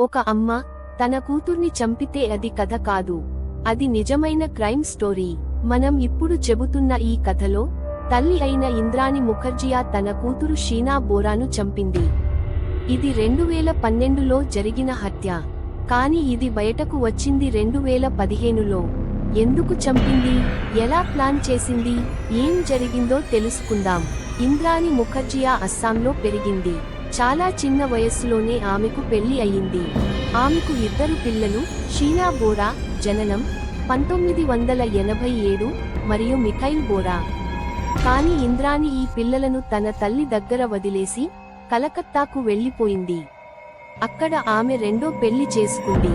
ఒక అమ్మ తన కూతుర్ని చంపితే అది కథ కాదు. అది నిజమైన క్రైమ్ స్టోరీ. మనం ఇప్పుడు చెబుతున్న ఈ కథలో తల్లి అయిన ఇంద్రాణి ముఖర్జియా తన కూతురు షీనా బోరాను చంపింది. ఇది రెండు వేల పన్నెండులో జరిగిన హత్య. కాని ఇది బయటకు వచ్చింది రెండు వేల పదిహేనులో. ఎందుకు చంపింది? ఎలా ప్లాన్ చేసింది? ఏం జరిగిందో తెలుసుకుందాం. ఇంద్రాణి ముఖర్జియా అస్సాంలో పెరిగింది. చాలా చిన్న వయస్సులోనే ఆమెకు పెళ్ళి అయ్యింది. ఆమెకు ఇద్దరు పిల్లలు షీనా బోరా జననం పంతొమ్మిది వందల ఎనభై ఏడు మరియు మిఖైల్ బోరా. కాని ఇంద్రాణి ఈ పిల్లలను తన తల్లి దగ్గర వదిలేసి కలకత్తాకు వెళ్ళిపోయింది అక్కడ ఆమె రెండో పెళ్ళి చేసుకుంది.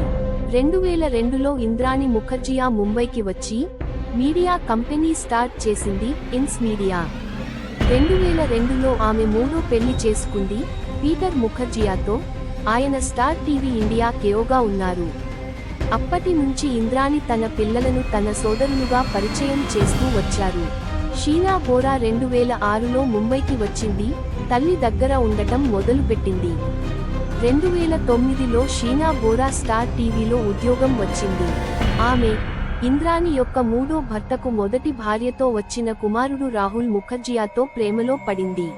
రెండు వేల రెండులో ఇంద్రాణి ముఖర్జియా ముంబైకి వచ్చి మీడియా కంపెనీ స్టార్ట్ చేసింది ఇన్స్ మీడియా. రెండు వేల రెండులో ఆమె మూడో పెళ్ళి చేసుకుంది పీటర్ ముఖర్జియాతో ఆయన స్టార్ టీవీ ఇండియా కేయోగా ఉన్నారు. అప్పటి నుంచి ఇంద్రాణి తన పిల్లలను తన సోదరులుగా పరిచయం చేస్తూ వచ్చారు. షీనా బోరా రెండు వేల ఆరులో ముంబైకి వచ్చింది తల్లి దగ్గర ఉండటం మొదలుపెట్టింది. రెండు వేల తొమ్మిదిలో షీనా బోరా స్టార్ టీవీలో ఉద్యోగం వచ్చింది. ఆమె ఇంద్రాణి యొక్క మూడో భర్తకు మొదటి భార్యతో వచ్చిన కుమారుడు రాహుల్ ముఖర్జియాతో ప్రేమలో పడింది.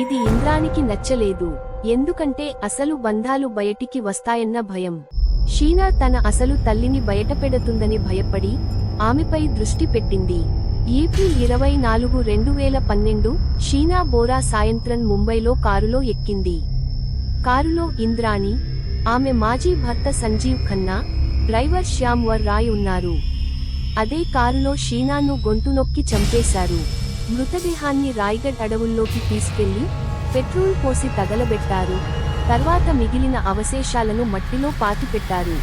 ఇది ఇంద్రానికి నచ్చలేదు. ఎందుకంటే అసలు బంధాలు బయటికి వస్తాయన్న భయం. షీనా తన అసలు తల్లిని బయటపెడుతుందని భయపడి ఆమెపై దృష్టి పెట్టింది. ఏప్రిల్ ఇరవై నాలుగు రెండు వేల పన్నెండు షీనా బోరా సాయంత్రం ముంబైలో కారులో ఎక్కింది. కారులో ఇంద్రాణి ఆమె మాజీ భర్త సంజీవ్ ఖన్నా డ్రైవర్ శ్యామ్ వర్ రాయ్ ఉన్నారు. అదే కారులో షీనాను గొంతు నొక్కి చంపేశారు. మృతదేహాన్ని రాయ్గఢ్ అడవుల్లోకి తీసుకెళ్ళి పెట్రోల్ పోసి తగలబెట్టారు. తర్వాత మిగిలిన అవశేషాలను మట్టిలో పాతిపెట్టారు.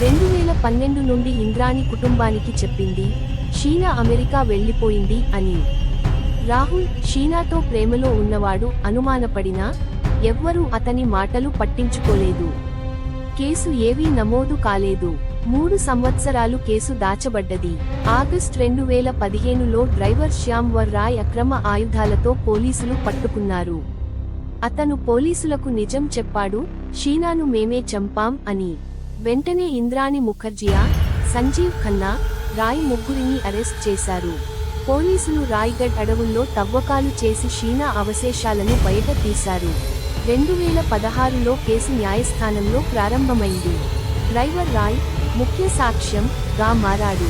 రెండు వేల పన్నెండు నుండి ఇంద్రాణి కుటుంబానికి చెప్పింది షీనా అమెరికా వెళ్ళిపోయింది అని. రాహుల్ షీనాతో ప్రేమలో ఉన్నవాడు అనుమానపడినా ఎవ్వరూ అతని మాటలు పట్టించుకోలేదు. కేసు ఏవీ నమోదు కాలేదు. మూడు సంవత్సరాలు కేసు దాచబడ్డది. ఆగస్ట్ రెండు వేల పదిహేనులో డ్రైవర్ శ్యామ్ వర్ రాయ్ అక్రమ ఆయుధాలతో పోలీసులు పట్టుకున్నారు. అతను పోలీసులకు నిజం చెప్పాడు షీనాను మేమే చంపాం అని. వెంటనే ఇంద్రాణి ముఖర్జియా సంజీవ్ ఖన్నా రాయ్ ముగ్గురిని అరెస్ట్ చేశారు. పోలీసులు రాయ్గఢ్ అడవుల్లో తవ్వకాలు చేసి షీనా అవశేషాలను బయట తీశారు. రెండు వేల పదహారులో కేసు న్యాయస్థానంలో ప్రారంభమైంది. డ్రైవర్ రాయ్ ముఖ్య సాక్ష్యం గా మారాడు.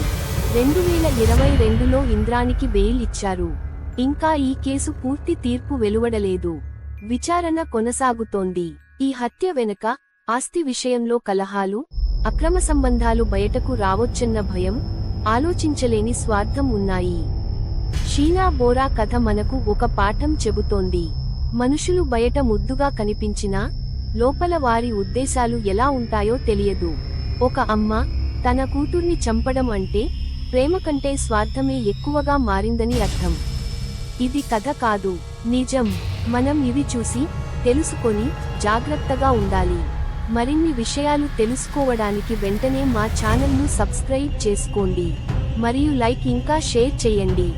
రెండు వేల ఇరవై రెండులో ఇంద్రానికి బెయిల్ ఇచ్చారు. ఇంకా ఈ కేసు పూర్తి తీర్పు వెలువడలేదు. విచారణ కొనసాగుతోంది. ఈ హత్య వెనుక ఆస్తి విషయంలో కలహాలు అక్రమ సంబంధాలు బయటకు రావొచ్చన్న భయం ఆలోచించలేని స్వార్థం ఉన్నాయి. షీనా బోరా కథ మనకు ఒక పాఠం చెబుతోంది. మనుషులు బయట ముద్దుగా కనిపించినా లోపల వారి ఉద్దేశాలు ఎలా ఉంటాయో తెలియదు. ఒక అమ్మ తన కూతుర్ని చంపడం అంటే ప్రేమ కంటే స్వార్థమే ఎక్కువగా మారిందని అర్థం. ఇది కథ కాదు నిజం. మనం ఇవి చూసి తెలుసుకొని జాగ్రత్తగా ఉండాలి. మరిన్ని విషయాలు తెలుసుకోవడానికి వెంటనే మా ఛానల్ను సబ్స్క్రైబ్ చేసుకోండి. మరియు లైక్ ఇంకా షేర్ చేయండి.